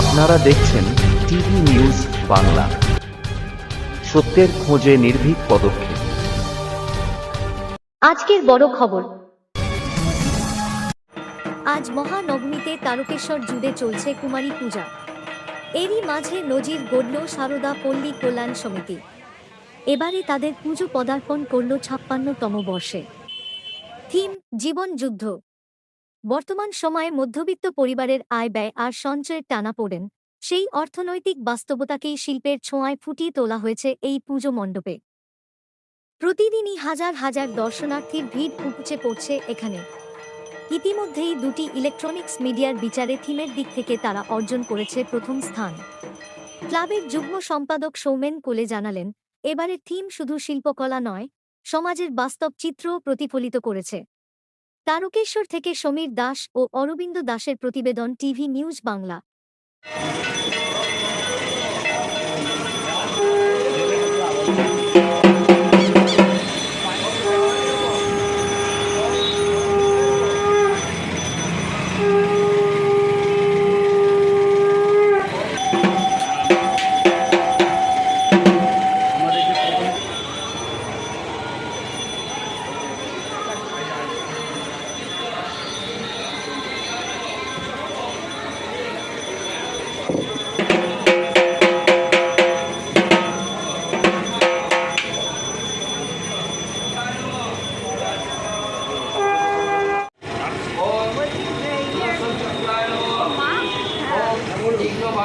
আপনারা দেখছেন TV news Bangla. সত্যের খোঁজে নির্ভীক পদক্ষেপ। আজকের বড় খবর। আজ মহানবমীতে তারকেশ্বর জুড়ে চলছে কুমারী পূজা। এরই মাঝে নজির গড়ল সারদা পল্লী কল্যাণ সমিতি। এবারে তাদের পুজো পদার্পণ করল ছাপ্পান্নতম বর্ষে। থিম, জীবন যুদ্ধ। বর্তমান সময়ে মধ্যবিত্ত পরিবারের আয় ব্যয় আর সঞ্চয়ের টানা পড়েন, সেই অর্থনৈতিক বাস্তবতাকেই শিল্পের ছোঁয়ায় ফুটিয়ে তোলা হয়েছে এই পুজো মণ্ডপে। প্রতিদিনই হাজার হাজার দর্শনার্থীর ভিড় উপচে পড়ছে এখানে। ইতিমধ্যেই দুটি ইলেকট্রনিক্স মিডিয়ার বিচারে থিমের দিক থেকে তারা অর্জন করেছে প্রথম স্থান। ক্লাবের যুগ্ম সম্পাদক সৌমেন কোলে জানালেন, এবারের থিম শুধু শিল্পকলা নয়, সমাজের বাস্তব চিত্রও প্রতিফলিত করেছে। তারকেশ্বর থেকে সমীর দাস ও অরবিন্দ দাসের প্রতিবেদন টিভি নিউজ বাংলা।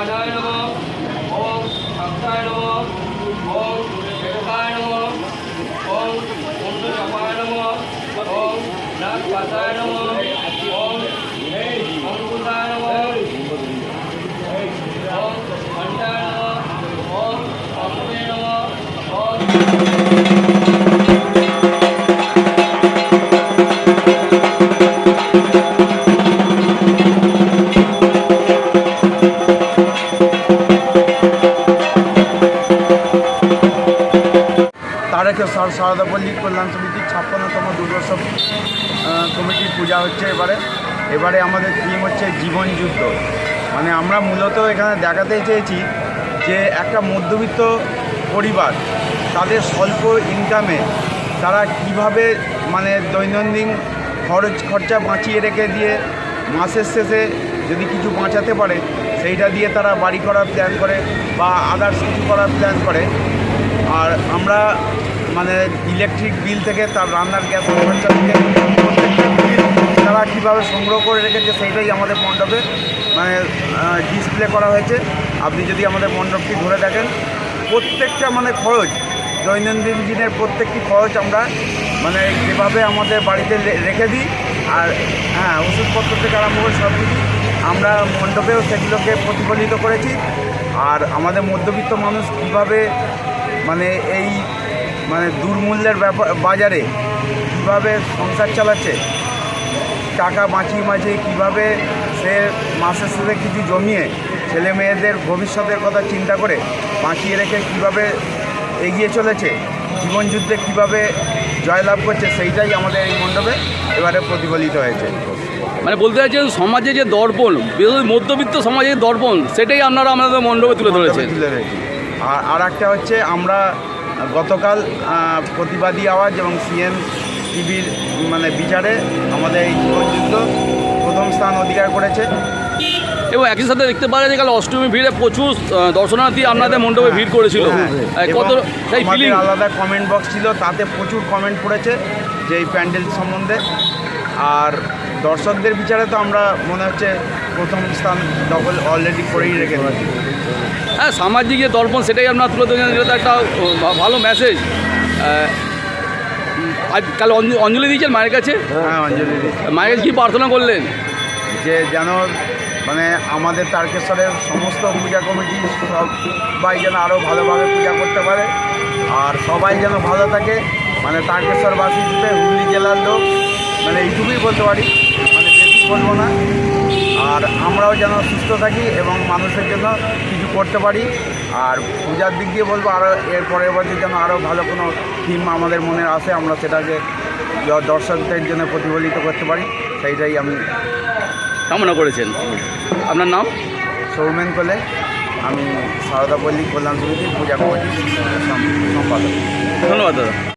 বিঘ্নবাধায় নম। ওম ভক্তায় নম। ওম সেবকায় নম। ওম বন্ধুসভায় নম। ওম নাগপাতায় নম। ওম অঙ্কুতায় নম। ওম ঘণ্টায় নম। ওম অসমে নম। ওম সারদাপল্লী কল্যাণ সমিতির ছাপ্পান্নতম দুর্গোৎসব কমিটির পূজা হচ্ছে এবারে। এবারে আমাদের থিম হচ্ছে জীবন যুদ্ধ। মানে আমরা মূলত এখানে দেখাতে চেয়েছি যে একটা মধ্যবিত্ত পরিবার, তাদের স্বল্প ইনকামে তারা কীভাবে মানে দৈনন্দিন খরচ, খরচা বাঁচিয়ে রেখে দিয়ে মাসের শেষে যদি কিছু বাঁচাতে পারে, সেইটা দিয়ে তারা বাড়ি করার প্ল্যান করে বা আদার্স কিছু করার প্ল্যান করে। আর আমরা মানে ইলেকট্রিক বিল থেকে তার রান্নার গ্যাস খরচা থেকে তারা কীভাবে সংগ্রহ করে রেখেছে সেইটাই আমাদের মণ্ডপে মানে ডিসপ্লে করা হয়েছে। আপনি যদি আমাদের মণ্ডপটি ধরে দেখেন, প্রত্যেকটা মানে খরচ, দৈনন্দিন দিনের প্রত্যেকটি খরচ আমরা মানে যেভাবে আমাদের বাড়িতে রেখে দিই, আর হ্যাঁ ওষুধপত্র থেকে আরম্ভ করে সব কিছু আমরা মণ্ডপেও সেগুলোকে প্রতিফলিত করেছি। আর আমাদের মধ্যবিত্ত মানুষ কীভাবে মানে এই মানে দুর্মূল্যের ব্যাপার বাজারে কীভাবে সংসার চালাচ্ছে টাকা বাঁচিয়ে বাঁচিয়ে কীভাবে সে মাসের সাথে কিছু জমিয়ে ছেলে মেয়েদের ভবিষ্যতের কথা চিন্তা করে বাঁচিয়ে রেখে কীভাবে এগিয়ে চলেছে জীবনযুদ্ধে কীভাবে জয়লাভ করছে সেইটাই আমাদের এই মণ্ডপে এবারে প্রতিফলিত হয়েছে। মানে বলতে চাইছেন সমাজে যে দর্পণ মধ্যবিত্ত সমাজের দর্পণ সেটাই আপনারা আমাদের মণ্ডপে তুলে ধরেছেন। তুলে ধরেছি। আর আর একটা হচ্ছে আমরা গতকাল প্রতিবাদী আওয়াজ এবং সিএন টিভির মানে বিচারে আমাদের এই জীবনযুদ্ধ প্রথম স্থান অধিকার করেছে। এবং একই সাথে দেখতে পাওয়া যায় কাল অষ্টমী ভিড়ে প্রচুর দর্শনার্থী আপনাদের মণ্ডপে ভিড় করেছিল। হ্যাঁ, কত সেই ফিলিং আলাদা কমেন্ট বক্স ছিল তাতে প্রচুর কমেন্ট পড়েছে যে এই প্যান্ডেল সম্বন্ধে। আর দর্শকদের বিচারে তো আমরা মনে হচ্ছে প্রথম স্থান দখল অলরেডি করেই রেখে হ্যাঁ সামাজিক যে দর্পণ সেটাই আপনারা তুলে ধরেছেন এটা তো একটা ভালো মেসেজ আজ কাল অঞ্জ- অঞ্জলি দিয়েছেন মায়ের কাছে? হ্যাঁ অঞ্জলি মায়ের কাছে কী প্রার্থনা করলেন? যে যেন মানে আমাদের তারকেশ্বরের সমস্ত পূজা কমিটি সবাই যেন আরও ভালোভাবে পূজা করতে পারে। আর সবাই যেন ভালো থাকে। মানে তারকেশ্বরবাসী হিসেবে হুগলি জেলার লোক। মানে এইটুকুই বলতে পারি। মানে বলব না। আর আমরাও যেন সুস্থ থাকি এবং মানুষের জন্য কিছু করতে পারি। আর পূজার দিক দিয়ে বলব আরও এর পরের বছর যেন আরও ভালো কোনো থিম আমাদের মনে আসে আমরা সেটাকে দর্শকদের জন্য প্রতিফলিত করতে পারি। সেইটাই আমি কামনা করেছেন। আপনার নাম? সৌমেন কোলে। আমি সারদা পল্লী কল্যাণ সমিতির পূজা কমিটির সম্পাদক। ধন্যবাদ দাদা।